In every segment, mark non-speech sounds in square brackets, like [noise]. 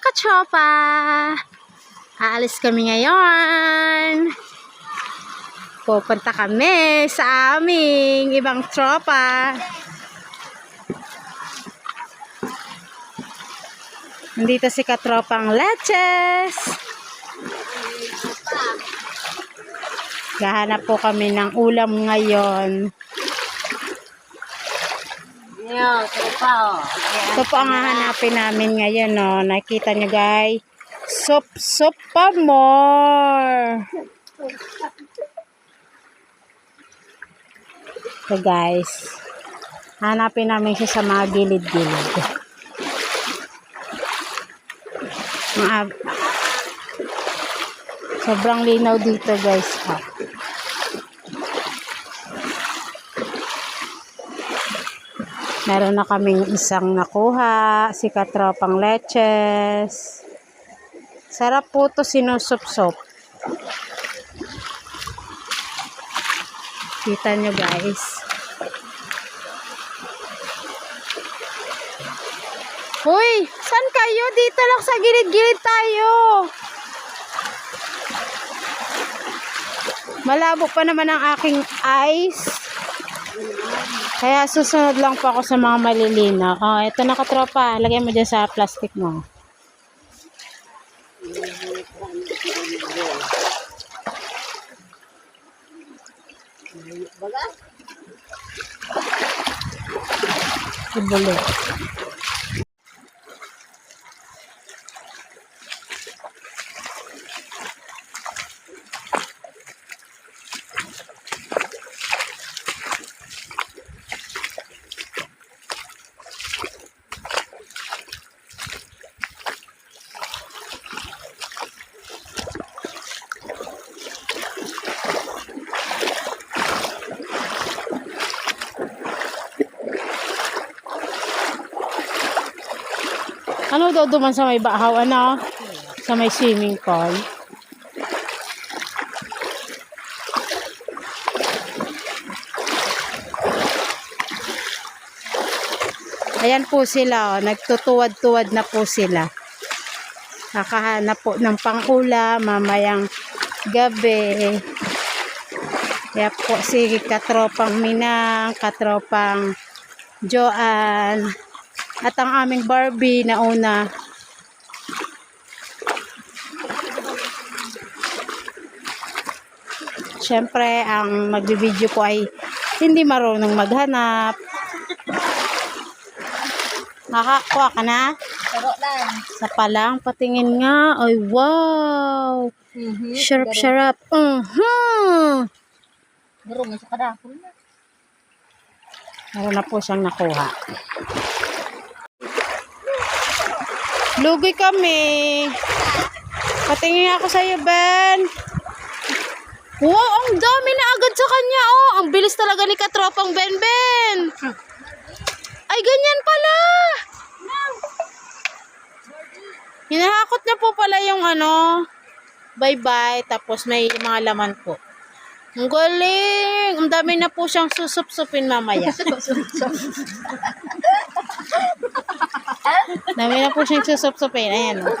katropa! Aalis kami ngayon. Pupunta kami sa aming ibang tropa. Nandito si katropang Leches. Gahanap po kami ng ulam ngayon. Yo, tropa oh. Ito po ang hahanapin namin ngayon, no. Nakita nyo, guys. Soup, soup pa more. Ito, guys. Hanapin namin siya sa mga gilid-gilid. Mga... Sobrang linaw dito, guys. Oh. Meron na kaming isang nakuha, si Katropang Leches. Sarap po to sinusup-sup. Kita nyo guys. Hoy, saan kayo? Dito lang sa gilid-gilid tayo. Malabo pa naman ang aking eyes. Kaya susunod lang po ako sa mga malilinaw. Oh, ito na katropa. Lagyan mo dyan sa plastic mo. Ibulo. Ano daw duman sa may bahaw? Ano? Sa may swimming pool. Ayan po sila, oh. nagtutuwad-tuwad na po sila. Nakahanap po ng pangula mamayang gabi. Kaya po si katropang Minang, katropang Joanne, at ang aming Barbie na una. Siyempre, ang magbibideo po ay hindi marunong maghanap. Nakakuha ka na? Taro lang. Sa palang, patingin nga. Ay, wow! Mhm. Sharap, sharap. Uh-huh. Garo mo sa kadakol na. Meron na po siyang nakuha. Lugi kami. Patingin ako sa iyo, Ben. Wow, ang dami na agad sa kanya, oh. Ang bilis talaga ni Katropang Ben Ben. Ay, ganyan pala. Hinahakot niya po pala yung ano, bye-bye, tapos may mga laman po. Ang galing! Ang dami na po siyang susup-supin mamaya. [laughs] dami na po siyang susup-supin. Ayan. oh.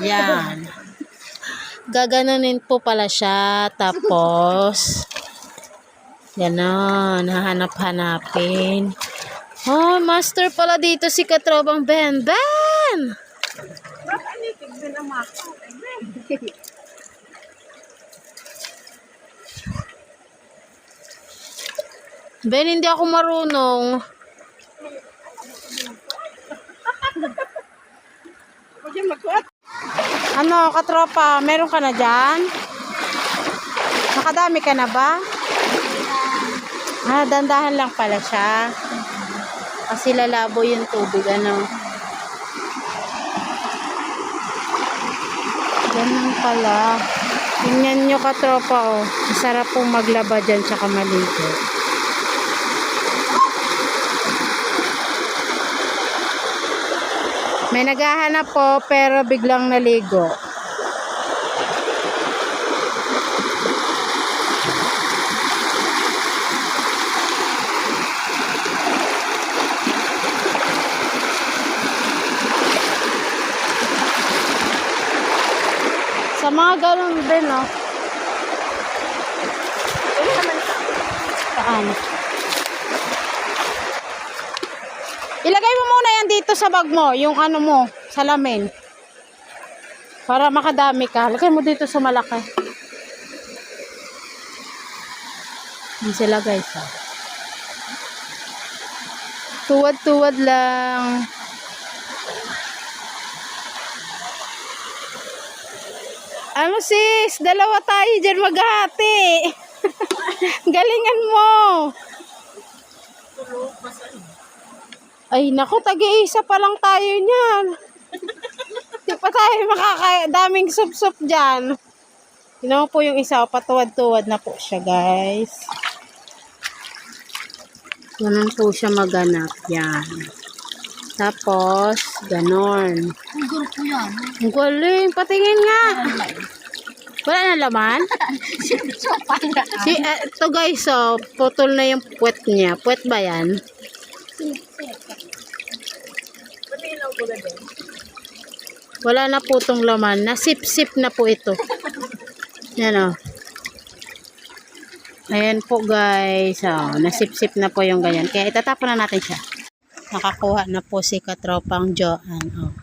Yan. Gaganunin po pala siya. Tapos, ganon. Hahanap-hanapin. Oh, master pala dito si Katrobang Ben. Ben! Ben, hindi ako marunong. Ano, katropa, meron ka na dyan? Nakadami ka na ba? Ah, dandahan lang pala siya. Kasi lalabo yung tubig, ano. Ganun pala. Tingnan nyo katropa, oh. Masarap pong maglaba dyan tsaka maligo. May naghahanap po pero biglang naligo. Sa mga ganun din, no? Saan? Ilagay mo dito sa bag mo, yung ano mo, salamin. Para makadami ka. Lagay mo dito sa malaki. Yan sila guys. ah. Tuwad-tuwad lang. Ano sis? Dalawa tayo dyan maghati. [laughs] Galingan mo. Ay, naku, tag-iisa pa lang tayo niyan. Di pa tayo makaka... Daming sup-sup dyan. Yun po yung isa, patuwad-tuwad na po siya, guys. Ganun po siya maganap. Yan. Tapos, ganon. Ang guro po yan. Ang galing. Patingin nga. Wala na laman? [laughs] so. Si, eh, ito guys, oh, putol na yung puwet niya. Puwet ba yan? Wala na po itong laman. Nasip-sip na po ito. Yan oh. Ayan po guys. Oh, nasip-sip na po yung ganyan. Kaya itatapon na natin siya. Nakakuha na po si katropang Joanne. Oh.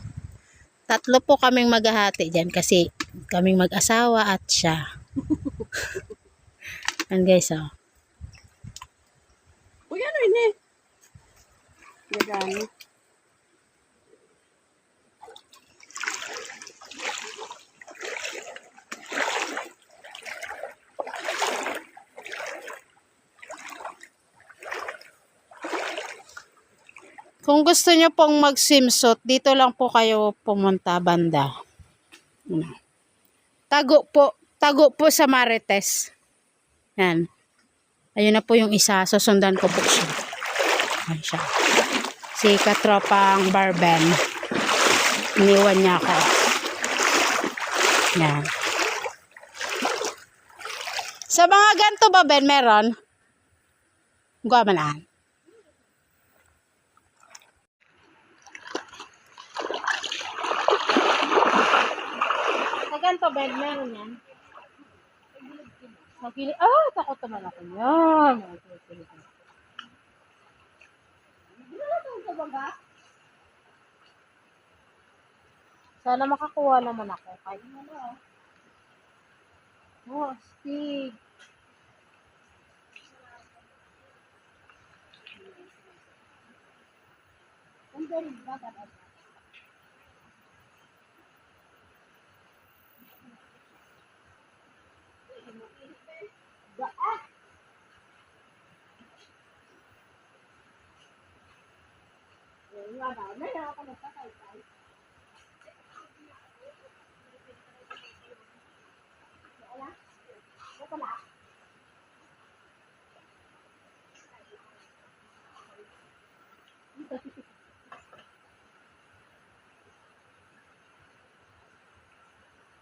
Tatlo po kaming maghahati dyan kasi kaming mag-asawa at siya. [laughs] Yan guys oh. Uy, ano yun eh? Gagani. Kung gusto nyo pong mag-swimsuit, dito lang po kayo pumunta banda. Tago po, tago po sa Marites. Yan. Ayun na po yung isa, susundan ko po siya. Ayan siya. Si Katropang Barben. Iniwan niya ako. Yan. Sa mga ganito ba, Ben, meron? Gawa ganito, Ben, meron yan. Sa gilid. Ah, takot naman ako yan. Sana makakuha naman ako. Kahit ano. Oh, Steve. Ang galing ba? Dapat.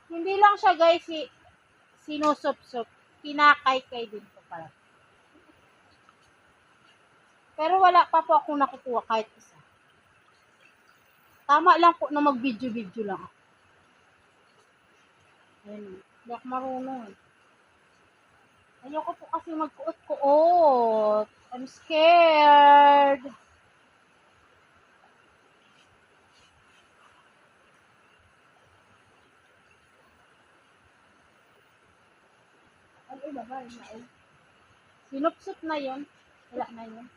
Hindi lang siya guys, si sinusup-sup. Kinakay-kay din po pala. Pero wala pa po akong nakukuha kahit isa. Tama lang po na mag-video-video lang. Ayun. Hindi ako marunong. Ayoko po kasi magkuot-kuot. I'm scared. Ay, iba ba? Yun na, yun. Wala na yun.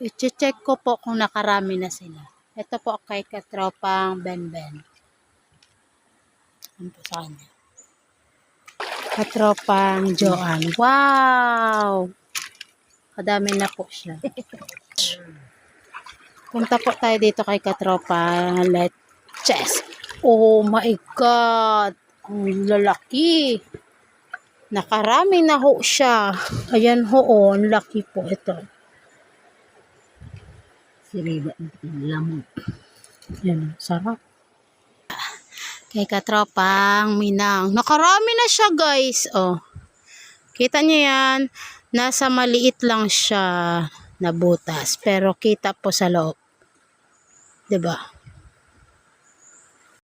I-check ko po kung nakarami na sila. Ito po kay katropang Benben. Ano po sa kanya? Katropang Joan. Wow! Kadami na po siya. Punta po tayo dito kay katropang Letches. Oh my God! Ang lalaki! Nakarami na ho siya. Ayan ho, oh, ang laki po ito. Siriba. Lamok. Yan, sarap. Kay katropang Minang. Nakarami na siya, guys. Oh. Kita niyo yan. Nasa maliit lang siya na butas. Pero kita po sa loob. ba?